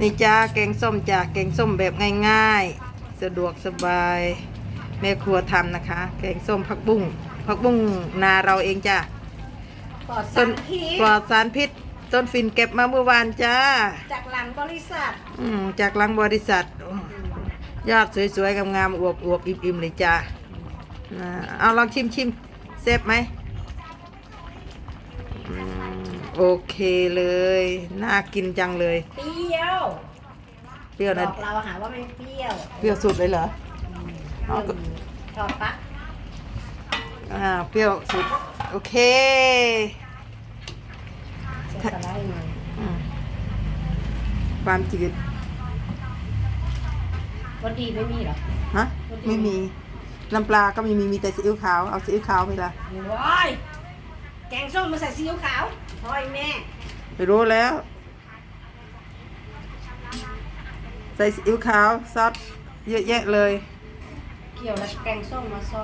นี่จ้าแกงส้มจ้าแกงส้มแบบง่ายๆ สะดวกสบายแม่ครัวทำนะคะ แกงส้มผักบุ้งผักบุ้งนาเราเองจ้าปลอดต้สานรพิษปลอดสารพิษ ต้นฟินเก็บมาเมื่อวานจ้า จากหลังบริษัท อืมจากหลังบริษัทโอ้ยอดสวยๆงามๆอวบอวบๆอิ่มๆเลยจ้าอ่าเอาลองชิมชิมเซฟไหม โอเคเลย น่ากินจังเลย เปรี้ยวเปรี้ยวบนะอกเราหาว่าไม่เปรี้ยวเปรี้ยวสุดเลยเหรอ เอาก็ ชอบปะอ่าเปรี้ยวสุด โอเคเสร็จแล้วยังไงอืมความจืดรสดีไม่มีเหรอฮะไม่มีน้ำปลาก็ไม่มีมีแต่ซีอิ๊วขาวเอาซีอิ๊วขาวไหมล่ะว้าย แกงส้มมาใส่ซีอิ๊วขาวพอยแม่ ไม่รู้แล้ว ใส่ซีอิ๊วขาวซอสเยอะแยะเลย เกี่ยวแล้วแกงส้มมาซอส